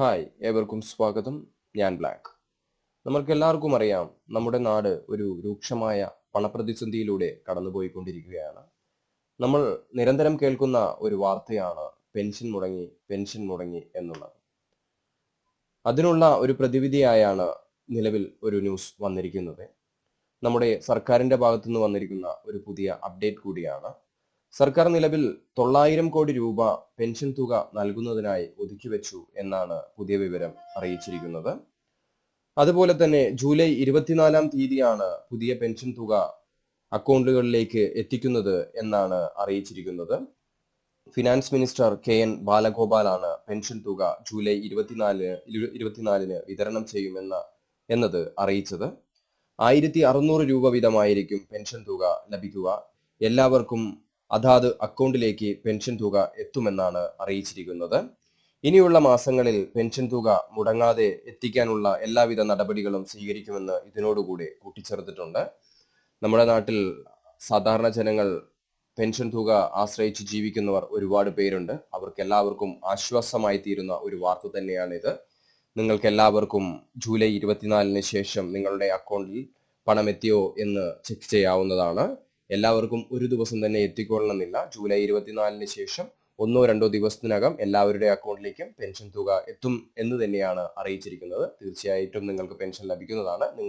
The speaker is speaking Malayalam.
ഹായ് ഏവർക്കും സ്വാഗതം. ഞാൻ ബ്ലാക്ക്. നമ്മൾക്ക് എല്ലാവർക്കും അറിയാം നമ്മുടെ നാട് ഒരു രൂക്ഷമായ പണപ്രതിസന്ധിയിലൂടെ കടന്നുപോയിക്കൊണ്ടിരിക്കുകയാണ്. നമ്മൾ നിരന്തരം കേൾക്കുന്ന ഒരു വാർത്തയാണ് പെൻഷൻ മുടങ്ങി പെൻഷൻ മുടങ്ങി എന്നുള്ളത്. അതിനുള്ള ഒരു പ്രതിവിധിയായാണ് നിലവിൽ ഒരു ന്യൂസ് വന്നിരിക്കുന്നത്. നമ്മുടെ സർക്കാരിന്റെ ഭാഗത്തുനിന്ന് വന്നിരിക്കുന്ന ഒരു പുതിയ അപ്ഡേറ്റ് കൂടിയാണ്. സർക്കാർ നിലവിൽ തൊള്ളായിരം കോടി രൂപ പെൻഷൻ തുക നൽകുന്നതിനായി ഒതുക്കിവെച്ചു എന്നാണ് പുതിയ വിവരം അറിയിച്ചിരിക്കുന്നത്. അതുപോലെ തന്നെ ജൂലൈ ഇരുപത്തിനാലാം തീയതിയാണ് പുതിയ പെൻഷൻ തുക അക്കൗണ്ടുകളിലേക്ക് എത്തിക്കുന്നത് എന്നാണ് അറിയിച്ചിരിക്കുന്നത്. ഫിനാൻസ് മിനിസ്റ്റർ കെ എൻ ബാലഗോപാലാണ് പെൻഷൻ തുക ജൂലൈ ഇരുപത്തിനാലിന് ഇരു- ഇരുപത്തിനാലിന് വിതരണം ചെയ്യുമെന്ന എന്നത് അറിയിച്ചത്. ആയിരത്തി അറുന്നൂറ് രൂപ വീതമായിരിക്കും പെൻഷൻ തുക ലഭിക്കുക. എല്ലാവർക്കും അതാത് അക്കൗണ്ടിലേക്ക് പെൻഷൻ തുക എത്തുമെന്നാണ് അറിയിച്ചിരിക്കുന്നത്. ഇനിയുള്ള മാസങ്ങളിൽ പെൻഷൻ തുക മുടങ്ങാതെ എത്തിക്കാനുള്ള എല്ലാവിധ നടപടികളും സ്വീകരിക്കുമെന്ന് ഇതിനോടുകൂടി കൂട്ടിച്ചേർത്തിട്ടുണ്ട്. നമ്മുടെ നാട്ടിൽ സാധാരണ ജനങ്ങൾ പെൻഷൻ തുക ആശ്രയിച്ച് ജീവിക്കുന്നവർ ഒരുപാട് പേരുണ്ട്. അവർക്ക് എല്ലാവർക്കും ആശ്വാസമായി തീരുന്ന ഒരു വാർത്ത തന്നെയാണിത്. നിങ്ങൾക്ക് എല്ലാവർക്കും ജൂലൈ ഇരുപത്തിനാലിന് ശേഷം നിങ്ങളുടെ അക്കൗണ്ടിൽ പണം എത്തിയോ എന്ന് ചെക്ക് ചെയ്യാവുന്നതാണ്. എല്ലാവർക്കും ഒരു ദിവസം തന്നെ എത്തിക്കൊള്ളണമെന്നില്ല. ജൂലൈ ഇരുപത്തിനാലിന് ശേഷം ഒന്നോ രണ്ടോ ദിവസത്തിനകം എല്ലാവരുടെ അക്കൗണ്ടിലേക്കും പെൻഷൻ തുക എത്തും എന്ന് തന്നെയാണ് അറിയിച്ചിരിക്കുന്നത്. തീർച്ചയായിട്ടും നിങ്ങൾക്ക് പെൻഷൻ ലഭിക്കുന്നതാണ്.